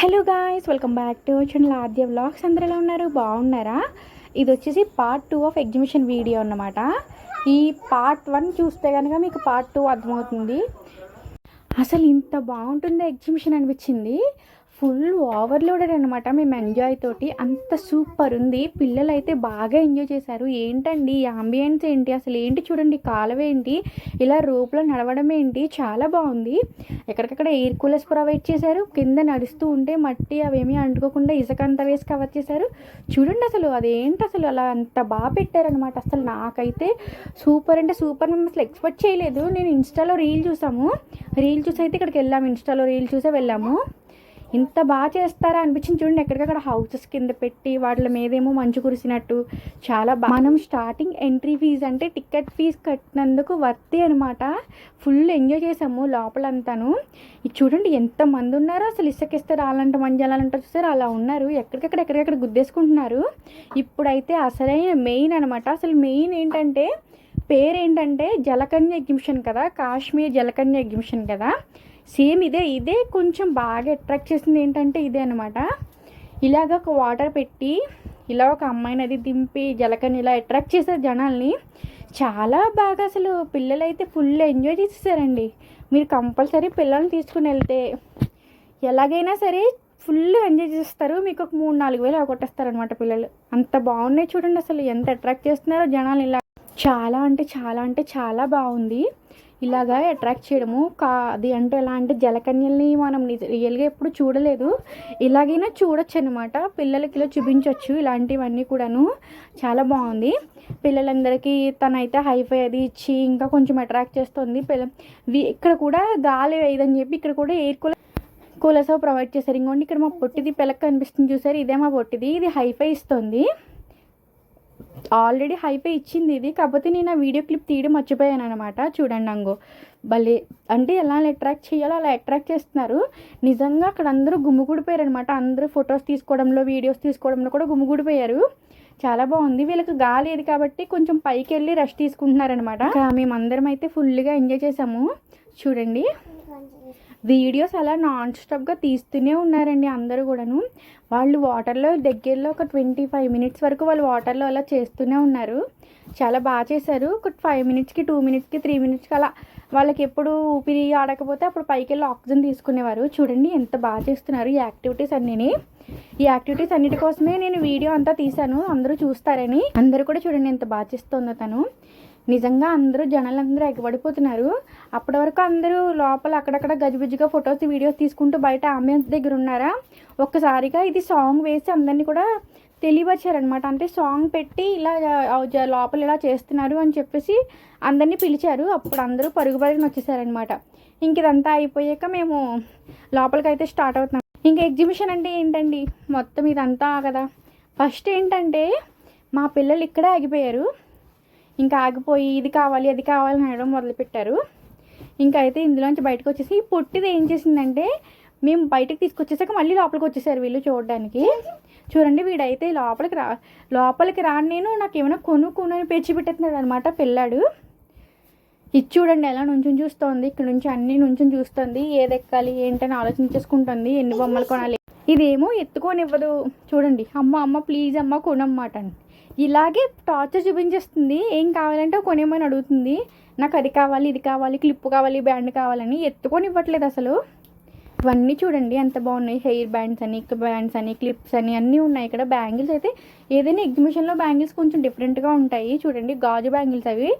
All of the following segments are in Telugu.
Hello guys welcome back to channel Aadya vlogs అందరిలో ఉన్నారు? బాగున్నారా? ఇది వచ్చేసి part two of exhibition video అన్నమాట. ఈ పార్ట్ వన్ చూస్తే కనుక మీకు పార్ట్ టూ అర్థమవుతుంది. అసలు ఇంత బాగుంటుందో ఎగ్జిబిషన్ అనిపించింది. ఫుల్ ఓవర్లోడెడ్ అనమాట మేము ఎంజాయ్ తోటి. అంత సూపర్ ఉంది. పిల్లలు అయితే బాగా ఎంజాయ్ చేశారు. ఏంటండి? ఈ అంబియన్స్ ఏంటి? అసలు ఏంటి చూడండి? కాలువ ఏంటి? ఇలా రోప్లో నడవడం ఏంటి? చాలా బాగుంది. ఎక్కడికక్కడ ఎయిర్ కూలర్స్ ప్రొవైడ్ చేశారు. కింద నడుస్తూ ఉంటే మట్టి అవేమీ అంటుకోకుండా ఇసుకంత వేసి కవర్ చేశారు. చూడండి అసలు అదేంటి అసలు అలా అంత బాగా పెట్టారనమాట అసలు నాకైతే సూపర్ అంటే సూపర్. మేము అసలు ఎక్స్పెక్ట్ చేయలేదు. నేను ఇన్స్టాలో రీల్ చూసాము. రీల్ చూసి అయితే ఇక్కడికి వెళ్ళాము. ఇన్స్టాలో రీల్ చూసే వెళ్ళాము. ఇంత బాగా చేస్తారా అనిపించింది చూడండి. ఎక్కడికక్కడ హౌసెస్ కింద పెట్టి వాటి మీదేమో మంచు కురిసినట్టు. చాలా బాగా మనం స్టార్టింగ్ ఎంట్రీ ఫీజ్ అంటే టికెట్ ఫీజ్ కట్టినందుకు వర్తి అనమాట ఫుల్ ఎంజాయ్ చేసాము లోపలంతాను. ఇది చూడండి ఎంత మంది ఉన్నారో అసలు ఇసుకిస్తే రాలంట మంచి ఉంటారు చూసారు? అలా ఉన్నారు. ఎక్కడికక్కడ ఎక్కడికక్కడ గుద్దేసుకుంటున్నారు. ఇప్పుడైతే అసలైన మెయిన్ అనమాట అసలు మెయిన్ ఏంటంటే పేరు ఏంటంటే జలకన్య ఎగ్జిబిషన్ కదా? కాశ్మీర్ జలకన్య ఎగ్జిబిషన్ కదా? సేమ్ ఇదే ఇదే కొంచెం బాగా అట్రాక్ట్ చేసింది ఏంటంటే ఇదే అనమాట ఇలాగ ఒక వాటర్ పెట్టి ఇలా ఒక అమ్మాయిని అది దింపి జలకని ఇలా అట్రాక్ట్ చేశారు జనాల్ని. చాలా బాగా అసలు పిల్లలైతే ఫుల్ ఎంజాయ్ చేసేసారండి. మీరు కంపల్సరీ పిల్లల్ని తీసుకుని వెళ్తే ఎలాగైనా సరే ఫుల్ ఎంజాయ్ చేస్తారు. మీకు ఒక మూడు నాలుగు వేలు కొట్టేస్తారు అనమాట పిల్లలు. అంత బాగున్నాయి చూడండి అసలు. ఎంత అట్రాక్ట్ చేస్తున్నారో జనాలు ఇలా. చాలా అంటే చాలా అంటే చాలా బాగుంది. ఇలాగా అట్రాక్ట్ చేయడము. కా అది అంటే ఎలా అంటే జలకన్యల్ని మనం నిజ రియల్గా ఎప్పుడు చూడలేదు. ఇలాగైనా చూడొచ్చు అనమాట పిల్లలకి ఇలా చూపించవచ్చు ఇలాంటివన్నీ కూడాను చాలా బాగుంది. పిల్లలందరికీ తనైతే హైఫై అది ఇచ్చి ఇంకా కొంచెం అట్రాక్ట్ చేస్తుంది. పిల్ల ఇక్కడ కూడా గాలి వేయదని చెప్పి ఇక్కడ కూడా ఎయిర్ కూలర్ కూలర్స్ ప్రొవైడ్ చేశారు. ఇంకోండి ఇక్కడ మా పొట్టిది పిల్లకి కనిపిస్తుంది చూసారు. ఇదే మా పొట్టిది. ఇది హైఫై ఇస్తుంది. ఆల్రెడీ హైపే ఇచ్చింది ఇది. కాకపోతే నేను ఆ వీడియో క్లిప్ తీయడం మర్చిపోయాను అనమాట చూడండి అంగో. భలే అంటే ఎలా అట్రాక్ట్ చేయాలో అలా అట్రాక్ట్ చేస్తున్నారు. నిజంగా అక్కడ అందరూ గుమ్ముగూడిపోయారు అనమాట అందరూ ఫొటోస్ తీసుకోవడంలో వీడియోస్ తీసుకోవడంలో కూడా గుమ్ముగూడిపోయారు చాలా బాగుంది. వీళ్ళకి గాలేదు కాబట్టి కొంచెం పైకి వెళ్ళి రెస్ట్ తీసుకుంటున్నారనమాట మేమందరం అయితే ఫుల్గా ఎంజాయ్ చేసాము. చూడండి. వీడియోస్ అలా నాన్ స్టాప్గా తీస్తూనే ఉన్నారండి అందరూ కూడాను. వాళ్ళు వాటర్లో దగ్గరలో ఒక ట్వంటీ ఫైవ్ మినిట్స్ వరకు వాళ్ళు వాటర్లో అలా చేస్తూనే ఉన్నారు. చాలా బాగా చేశారు. ఒక ఫైవ్ మినిట్స్కి టూ మినిట్స్కి త్రీ మినిట్స్కి అలా వాళ్ళకి ఎప్పుడు ఊపిరి ఆడకపోతే అప్పుడు పైకి వెళ్ళి ఆక్సిజన్ తీసుకునేవారు. చూడండి ఎంత బాగా చేస్తున్నారు ఈ యాక్టివిటీస్ అన్నీ ఈ యాక్టివిటీస్ అన్నిటి కోసమే నేను వీడియో అంతా తీశాను. అందరూ చూస్తారని. అందరూ కూడా చూడండి ఎంత బాగా చేస్తుందో తను. నిజంగా అందరూ జనాలందరూ ఎగబడిపోతున్నారు. అప్పటి వరకు అందరూ లోపల అక్కడక్కడ గజిబిజిగా ఫొటోస్ వీడియోస్ తీసుకుంటూ బయట అంబియన్స్ దగ్గర ఉన్నారా? ఒక్కసారిగా ఇది సాంగ్ వేసి అందరినీ కూడా తెలియపరిచారనమాట అంటే సాంగ్ పెట్టి ఇలా లోపల ఇలా చేస్తున్నారు అని చెప్పేసి అందరినీ పిలిచారు. అప్పుడు అందరూ పరుగు పరుగున వచ్చేసారనమాట ఇంక ఇదంతా అయిపోయాక మేము లోపలికి అయితే స్టార్ట్ అవుతున్నాం. ఇంకా ఎగ్జిబిషన్ అంటే ఏంటండి? మొత్తం ఇదంతా కదా. ఫస్ట్ ఏంటంటే మా పిల్లలు ఇక్కడే ఆగిపోయారు. ఇంకా ఆగిపోయి ఇది కావాలి అది కావాలి అని అనడం మొదలుపెట్టారు. ఇంకా అయితే ఇందులోంచి బయటకు వచ్చేసి ఈ పొట్టిది ఏం చేసిందంటే మేము బయటకు తీసుకొచ్చేసాక మళ్ళీ లోపలికి వచ్చేసారు వీళ్ళు చూడడానికి. చూడండి వీడైతే లోపలికి రా లోపలికి రాను నేను నాకు ఏమైనా కొను కొను అని పెట్టేస్తున్నాడు అనమాట పిల్లాడు. ఇది చూడండి ఎలా నుంచుని చూస్తోంది. ఇక్కడ నుంచి అన్ని నుంచుని చూస్తుంది. ఏది ఎక్కాలి ఏంటని ఆలోచించేసుకుంటుంది. ఎన్ని బొమ్మలు కొనాలి. ఇదేమో ఎత్తుకోనివ్వదు. చూడండి అమ్మ అమ్మ ప్లీజ్ అమ్మ కొనమ్మాట అండి ఇలాగే టార్చర్ చూపించేస్తుంది. ఏం కావాలంటే కొనేమని అడుగుతుంది. నాకు అది కావాలి ఇది కావాలి క్లిప్ కావాలి బ్యాండ్ కావాలని ఎత్తుకొని ఇవ్వట్లేదు అసలు. ఇవన్నీ చూడండి ఎంత బాగున్నాయి. హెయిర్ బ్యాండ్స్ అని బ్యాండ్స్ అని క్లిప్స్ అని అన్నీ ఉన్నాయి. ఇక్కడ బ్యాంగిల్స్ అయితే ఏదైనా ఎగ్జిబిషన్లో బ్యాంగిల్స్ కొంచెం డిఫరెంట్గా ఉంటాయి. చూడండి గాజు బ్యాంగిల్స్ అవి.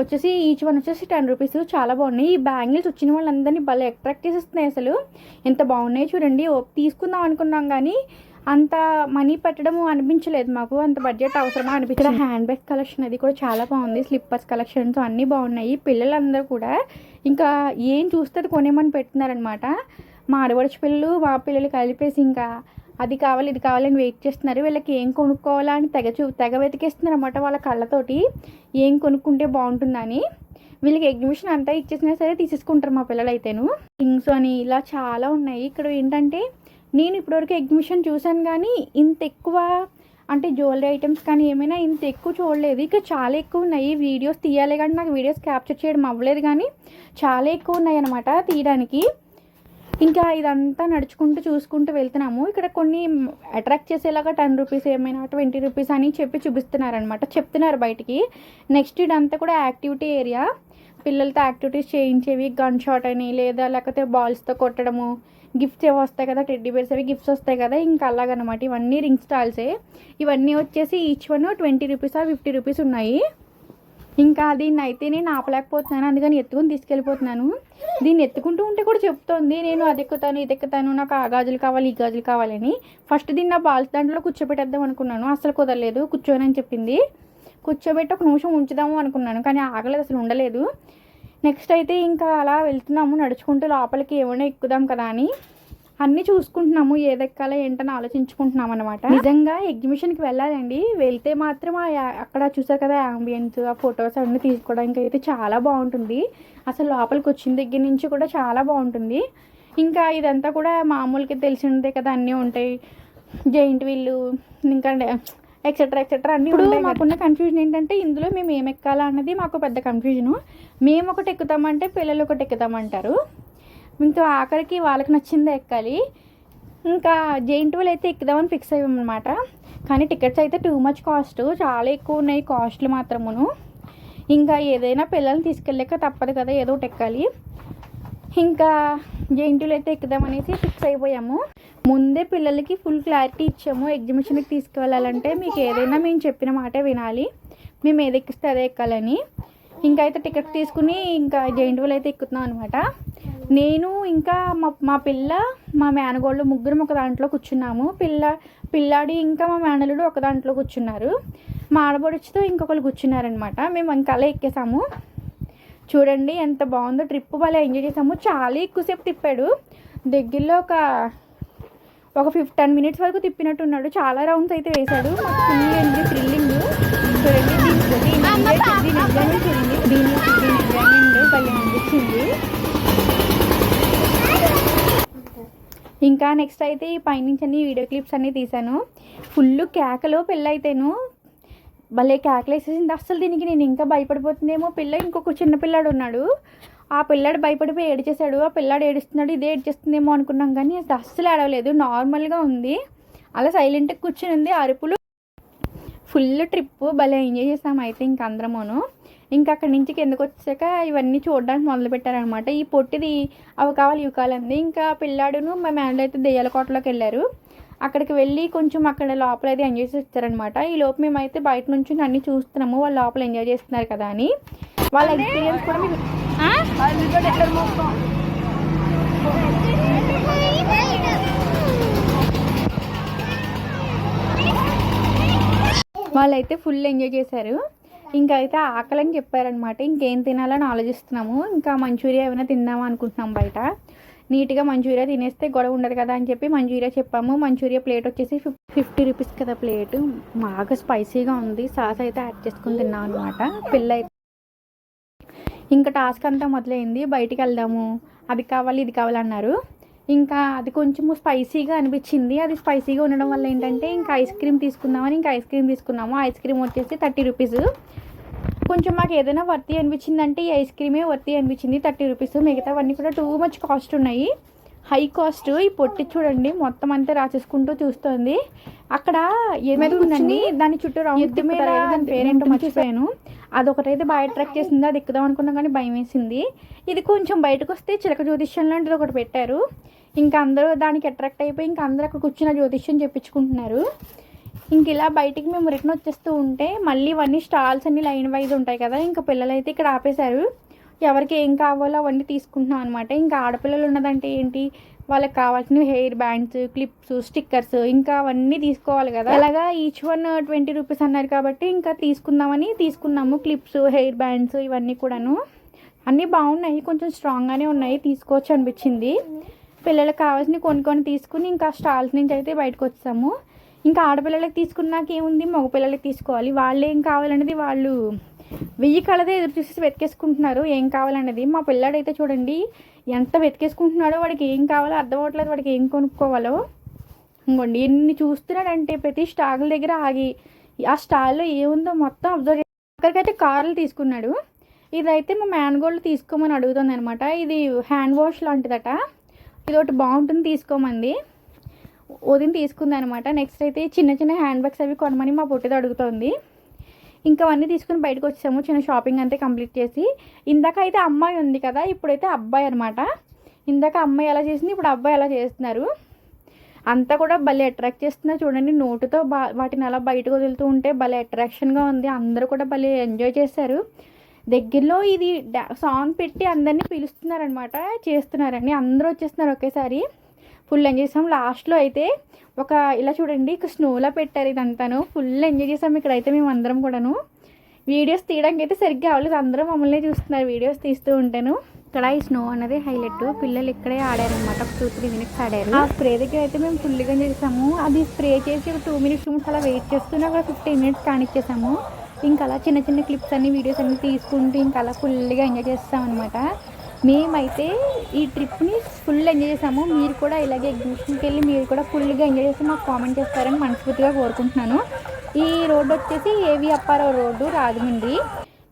వచ్చేసి ఈచ్ వన్ వచ్చేసి టెన్ రూపీస్. చాలా బాగున్నాయి. ఈ బ్యాంగిల్స్ వచ్చిన వాళ్ళందరినీ భలే అట్రాక్ట్ చేసేస్తున్నాయి అసలు. ఎంత బాగున్నాయి చూడండి. ఓ తీసుకుందాం అనుకున్నాం కానీ అంత మనీ పెట్టడం అనిపించలేదు మాకు. అంత బడ్జెట్ అవసరమా అనిపించలేదు. హ్యాండ్ బ్యాగ్ కలెక్షన్ అది కూడా చాలా బాగుంది. స్లిప్పర్స్ కలెక్షన్స్ అన్నీ బాగున్నాయి. పిల్లలందరూ కూడా ఇంకా ఏం చూస్తే అది కొనేమని పెడుతున్నారనమాట మా ఆడవడిచి పిల్లలు మా పిల్లలు కలిపేసి ఇంకా అది కావాలి ఇది కావాలని వెయిట్ చేస్తున్నారు. వీళ్ళకి ఏం కొనుక్కోవాలా అని తెగ చూ తెగ వెతికేస్తున్నారు అనమాట వాళ్ళ కళ్ళతోటి. ఏం కొనుక్కుంటే బాగుంటుందని. వీళ్ళకి ఎగ్జిబిషన్ అంతా ఇచ్చేసినా సరే తీసేసుకుంటారు మా పిల్లలు అయితేను థింగ్స్ అని ఇలా చాలా ఉన్నాయి. ఇక్కడ ఏంటంటే నేను ఇప్పటివరకు ఎగ్జిబిషన్ చూశాను కానీ ఇంత ఎక్కువ అంటే జ్యువెలరీ ఐటమ్స్ కానీ ఏమైనా ఇంత ఎక్కువ చూడలేదు. ఇక్కడ చాలా ఎక్కువ ఉన్నాయి. వీడియోస్ తీయాలి కానీ నాకు వీడియోస్ క్యాప్చర్ చేయడం అవ్వలేదు కానీ చాలా ఎక్కువ ఉన్నాయి అనమాట తీయడానికి. ఇంకా ఇదంతా నడుచుకుంటూ చూసుకుంటూ వెళ్తున్నాము. ఇక్కడ కొన్ని అట్రాక్ట్ చేసేలాగా టెన్ రూపీస్ ఏమైనా ట్వంటీ రూపీస్ అని చెప్పి చూపిస్తున్నారనమాట చెప్తున్నారు బయటికి. నెక్స్ట్ ఇదంతా కూడా యాక్టివిటీ ఏరియా పిల్లలతో యాక్టివిటీస్ చేయించేవి గన్ షాట్ అని లేదా లేకపోతే బాల్స్తో కొట్టడము గిఫ్ట్స్ ఏవో వస్తాయి కదా టెడ్డీ బేర్స్ అవి గిఫ్ట్స్ వస్తాయి కదా ఇంకా అలాగనమాట. ఇవన్నీ రింగ్ స్టాల్సే ఇవన్నీ వచ్చేసి each one twenty rupees fifty rupees ఉన్నాయి. ఇంకా దీన్ని అయితే నేను ఆపలేకపోతున్నాను అందుకని ఎత్తుకుని తీసుకెళ్ళిపోతున్నాను. దీన్ని ఎత్తుకుంటూ ఉంటే కూడా చెప్తోంది నేను అది ఎక్కుతాను ఇది ఎక్కుతాను నాకు ఆ గాజులు కావాలి ఈ గాజులు కావాలని ఫస్ట్ దీన్ని నా బాల్స్ దాంట్లో కూర్చోబెట్టేద్దాం అనుకున్నాను అసలు కుదరలేదు కూర్చోనని చెప్పింది. కూర్చోబెట్టి ఒక నిమిషం ఉంచుదాము అనుకున్నాను కానీ ఆగలేదు అసలు ఉండలేదు. నెక్స్ట్ అయితే ఇంకా అలా వెళ్తున్నాము నడుచుకుంటూ లోపలికి ఏమైనా ఎక్కుదాం కదా అని. అన్నీ చూసుకుంటున్నాము ఏదెక్కాలో ఏంటని ఆలోచించుకుంటున్నాం అనమాట నిజంగా ఎగ్జిబిషన్కి వెళ్ళాలండి. వెళ్తే మాత్రం ఆ అక్కడ చూసారు కదా యాంబియన్స్ ఆ ఫొటోస్ అన్నీ తీసుకోవడానికి అయితే చాలా బాగుంటుంది. అసలు లోపలికి వచ్చిన దగ్గర నుంచి కూడా చాలా బాగుంటుంది. ఇంకా ఇదంతా కూడా మామూలుగా తెలిసిందే కదా అన్నీ ఉంటాయి. జైంట్ వీళ్ళు ఇంకా ఎక్సెట్రా ఎక్సెట్రా అన్నీ ఇప్పుడు మాకున్న కన్ఫ్యూజన్ ఏంటంటే ఇందులో మేము ఏం ఎక్కాలా అన్నది మాకు పెద్ద కన్ఫ్యూజను మేము ఒకటి ఎక్కుతామంటే పిల్లలు ఒకటి ఎక్కుతామంటారు. ఇంకా ఆఖరికి వాళ్ళకి నచ్చిందే ఎక్కాలి. ఇంకా జైంట్ వీల్ అయితే ఎక్కుదామని ఫిక్స్ అయ్యామన్నమాట. కానీ టికెట్స్ అయితే టూ మచ్ కాస్ట్ చాలా ఎక్కువ ఉన్నాయి కాస్ట్లు మాత్రమును. ఇంకా ఏదైనా పిల్లల్ని తీసుకెళ్ళాక తప్పదు కదా ఏదో ఒకటి ఎక్కాలి. ఇంకా జైంటులు అయితే ఎక్కుదామనేసి ఫిక్స్ అయిపోయాము. ముందే పిల్లలకి ఫుల్ క్లారిటీ ఇచ్చాము. ఎగ్జిబిషన్కి తీసుకువెళ్ళాలంటే మీకు ఏదైనా మేము చెప్పిన మాటే వినాలి. మేము ఏది ఎక్కిస్తే అదే ఎక్కాలని. ఇంకా అయితే టికెట్ తీసుకుని ఇంకా జెయింట్ వీల్ అయితే ఎక్కుతున్నాం అనమాట నేను ఇంకా మా మా పిల్ల మా మేనగోళ్ళు ముగ్గురం ఒక దాంట్లో కూర్చున్నాము. పిల్ల పిల్లాడి ఇంకా మా మేనలుడు ఒక దాంట్లో కూర్చున్నారు. మా ఆడబడుచుతో ఇంకొకరు కూర్చున్నారనమాట మేము ఇంకా అలా ఎక్కేసాము. చూడండి ఎంత బాగుందో. ట్రిప్ వాళ్ళు ఎంజాయ్ చేసాము చాలా ఎక్కువసేపు తిప్పాడు. దగ్గరలో ఒక ఒక ఫిఫ్టీన్ మినిట్స్ వరకు తిప్పినట్టున్నాడు. చాలా రౌండ్స్ అయితే వేశాడు. ఫుల్ ఎంజీ థ్రిల్లింగ్. చూడండి దీని చూడండి. దీని భలే అనిపించింది ఇంకా నెక్స్ట్ అయితే ఈ పైనుంచి అన్ని వీడియో క్లిప్స్ అన్నీ తీశాను. ఫుల్ కేకలో పెళ్ళైతేను భలే కేకలేసేసింది. అస్సలు దీనికి నేను ఇంకా భయపడిపోతుందేమో. పిల్ల ఇంకొక చిన్న పిల్లాడు ఉన్నాడు. ఆ పిల్లాడు భయపడిపోయి ఏడిచేశాడు. ఆ పిల్లాడు ఏడుస్తున్నాడు. ఇదే ఏడిచేస్తుందేమో అనుకున్నాం కానీ అది అస్సలు ఏడవలేదు. నార్మల్గా ఉంది. అలా సైలెంట్గా కూర్చుని ఉంది. అరుపులు ఫుల్ ట్రిప్. భలే ఎంజాయ్ చేసాం అయితే ఇంక అందరమును. ఇంకా అక్కడి నుంచి కిందకు వచ్చాక ఇవన్నీ చూడడానికి మొదలుపెట్టారనమాట ఈ పొట్టిది అవి కావాలి ఇవి కావాలంది ఇంకా పిల్లాడును మా మేనలు అయితే దెయ్యాల కోటలోకి వెళ్ళారు. అక్కడికి వెళ్ళి కొంచెం అక్కడ లోపల అయితే ఎంజాయ్ చేసి వచ్చారనమాట ఈ లోపు మేమైతే బయట నుంచి అన్ని చూస్తున్నాము. వాళ్ళు లోపల ఎంజాయ్ చేస్తున్నారు కదా అని. వాళ్ళ ఎక్స్పీరియన్స్ కూడా మీకు వాళ్ళైతే ఫుల్ ఎంజాయ్ చేశారు. ఇంకా అయితే ఆకలని చెప్పారనమాట ఇంకేం తినాలని ఆలోచిస్తున్నాము. ఇంకా మంచూరియా ఏమైనా తిందామా అనుకుంటున్నాం బయట. నీట్గా మంచూరియా తినేస్తే గొడవ ఉండదు కదా అని చెప్పి మంచూరియా చెప్పాము. మంచూరియా ప్లేట్ వచ్చేసి ఫిఫ్ ఫిఫ్టీ రూపీస్ కదా ప్లేట్. బాగా స్పైసీగా ఉంది. సాస్ అయితే యాడ్ చేసుకుని తిన్నాం అనమాట పిల్ల అయితే ఇంకా టాస్క్ అంతా మొదలైంది. బయటికి వెళ్దాము. అది కావాలి ఇది కావాలి అన్నారు. ఇంకా అది కొంచెము స్పైసీగా అనిపించింది. అది స్పైసీగా ఉండడం వల్ల ఏంటంటే ఇంకా ఐస్ క్రీమ్ తీసుకుందామని ఇంకా ఐస్ క్రీమ్ తీసుకున్నాము. ఐస్ క్రీమ్ వచ్చేసి థర్టీ రూపీస్. కొంచెం మాకు ఏదైనా వర్తి అనిపించిందంటే ఈ ఐస్ క్రీమే వర్తి అనిపించింది. థర్టీ రూపీస్ మిగతావన్నీ కూడా టూ మచ్ కాస్ట్ ఉన్నాయి. హై కాస్ట్ ఈ పొట్టి చూడండి మొత్తం అంతా రాసేసుకుంటూ చూస్తుంది. అక్కడ ఏమైనా ఉందండి? దాని చుట్టూ రౌండ్ దాని పేరేంటో మర్చిపోయాను. అదొకటైతే బాగా అట్రాక్ట్ చేసింది. అది ఎక్కుదాం అనుకున్నాం కానీ భయం వేసింది. ఇది కొంచెం బయటకు వస్తే చిలక జ్యోతిష్యం లాంటిది ఒకటి పెట్టారు. ఇంకా అందరూ దానికి అట్రాక్ట్ అయిపోయి ఇంకా అందరూ అక్కడ కూర్చున్న జ్యోతిష్యం చెప్పించుకుంటున్నారు. ఇంక ఇలా బయటికి మేము రిటర్న్ వచ్చేస్తూ ఉంటే మళ్ళీ ఇవన్నీ స్టాల్స్ అన్ని లైన్ వైజ్ ఉంటాయి కదా ఇంకా పిల్లలు అయితే ఇక్కడ ఆపేశారు. ఎవరికి ఏం కావాలో అవన్నీ తీసుకుంటున్నాం అనమాట ఇంకా ఆడపిల్లలు ఉన్నదంటే ఏంటి? వాళ్ళకి కావాల్సిన హెయిర్ బ్యాండ్స్ క్లిప్స్ స్టిక్కర్స్ ఇంకా అవన్నీ తీసుకోవాలి కదా. అలాగా ఈచ్ వన్ ట్వంటీ రూపీస్ అన్నారు కాబట్టి ఇంకా తీసుకుందామని తీసుకున్నాము. క్లిప్స్ హెయిర్ బ్యాండ్స్ ఇవన్నీ కూడాను. అన్నీ బాగున్నాయి కొంచెం స్ట్రాంగ్గానే ఉన్నాయి తీసుకోవచ్చు అనిపించింది. పిల్లలకు కావాల్సినవి కొన్ని కొన్ని తీసుకుని ఇంకా స్టాల్స్ నుంచి అయితే బయటకు వచ్చాము. ఇంకా ఆడపిల్లలకి తీసుకున్నాక ఏముంది? మగపిల్లలకి తీసుకోవాలి. వాళ్ళు ఏం కావాలనేది వాళ్ళు వెయ్యి కలదే ఎదురు చూసేసి వెతికేసుకుంటున్నారు. ఏం కావాలనేది? మా పిల్లాడైతే చూడండి ఎంత వెతికేసుకుంటున్నాడో వాడికి ఏం కావాలో అర్థం అవ్వట్లేదు. వాడికి ఏం కొనుక్కోవాలో. ఇంకోండి ఎన్ని చూస్తున్నాడంటే ప్రతి స్టాల్ దగ్గర ఆగి ఆ స్టాల్లో ఏముందో మొత్తం అబ్జర్వ్ అక్కడికైతే కార్లు తీసుకున్నాడు. ఇదైతే మా మ్యాన్గోల్డ్ తీసుకోమని అడుగుతుంది అనమాట ఇది హ్యాండ్ వాష్ లాంటిదట. ఇది ఒకటి బాగుంటుంది తీసుకోమంది. ఉదయం తీసుకుంది అనమాట నెక్స్ట్ అయితే చిన్న చిన్న హ్యాండ్ బ్యాగ్స్ అవి కొనమని మా పొట్టిది అడుగుతోంది. ఇంకా అవన్నీ తీసుకుని బయటకు వచ్చాము చిన్న షాపింగ్ అంతే కంప్లీట్ చేసి. ఇందాక అయితే అమ్మాయి ఉంది కదా ఇప్పుడైతే అబ్బాయి అనమాట ఇందాక అమ్మాయి ఎలా చేసింది ఇప్పుడు అబ్బాయి ఎలా చేస్తున్నారు? అంతా కూడా భలే అట్రాక్ట్ చేస్తున్నారు చూడండి నోటుతో బా వాటిని అలా బయటకు వదులుతూ ఉంటే భలే అట్రాక్షన్గా ఉంది. అందరూ కూడా భలే ఎంజాయ్ చేశారు. దగ్గరలో ఇది డా- సాంగ్ పెట్టి అందరినీ పిలుస్తున్నారనమాట చేస్తున్నారండి అందరూ వచ్చేస్తున్నారు ఒకేసారి. ఫుల్ ఎంజాయ్ చేసాం. లాస్ట్లో అయితే ఒక ఇలా చూడండి ఇక స్నోలా పెట్టారు ఇదంతాను. ఫుల్ ఎంజాయ్ చేసాం ఇక్కడైతే మేము అందరం కూడాను. వీడియోస్ తీయడానికి అయితే సరిగ్గా అవ్వలేదు అందరూ మమ్మల్ని చూస్తున్నారు. వీడియోస్ తీస్తూ ఉంటాను. ఇక్కడ ఈ స్నో అనేది హైలైట్ పిల్లలు ఇక్కడే ఆడారనమాట ఒక టూ త్రీ మినిట్స్ ఆడారు. ఆ స్ప్రే దగ్గర అయితే మేము ఫుల్గా చేసాము. అది స్ప్రే చేసి ఒక టూ మినిట్స్ మినిట్స్ అలా వెయిట్ చేస్తూనే ఒక ఫిఫ్టీన్ మినిట్స్ కానిచ్చేసాము. ఇంకా అలా చిన్న చిన్న క్లిప్స్ అన్ని వీడియోస్ అన్ని తీసుకుంటూ ఇంకా అలా ఫుల్గా ఎంజాయ్ చేస్తాం అనమాట మేమైతే ఈ ట్రిప్ని ఫుల్ ఎంజాయ్ చేసాము మీరు కూడా ఇలాగే ఎగ్జిబిషన్కి వెళ్ళి మీరు కూడా ఫుల్గా ఎంజాయ్ చేసి మాకు కామెంట్ చేస్తారని మనస్ఫూర్తిగా కోరుకుంటున్నాను. ఈ రోడ్డు వచ్చేసి ఏవి అప్పారావు రోడ్డు రాజమండ్రి.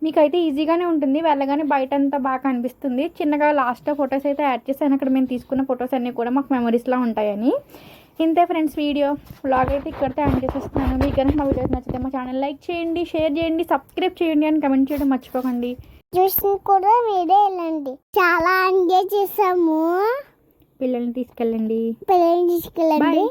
మీకైతే ఈజీగానే ఉంటుంది. వెళ్ళగానే బయట అంతా బాగా కనిపిస్తుంది. చిన్నగా లాస్ట్లో ఫొటోస్ అయితే యాడ్ చేశాను. అక్కడ మేము తీసుకున్న ఫొటోస్ అన్నీ కూడా మాకు మెమరీస్లా ఉంటాయని. ఇంతే ఫ్రెండ్స్ వీడియో. వ్లాగ్ అయితే ఇక్కడితే యాడ్ చేసేస్తున్నాను. మీకు కనుక మా వీడియోస్ నచ్చితే మా ఛానల్ లైక్ చేయండి షేర్ చేయండి సబ్స్క్రైబ్ చేయండి అని కమెంట్ చేయడం మర్చిపోకండి. చూసిన కూడా మీరే వెళ్ళండి. చాలా ఎంజాయ్ చేసాము పిల్లల్ని తీసుకెళ్ళండి. పిల్లల్ని తీసుకెళ్ళండి.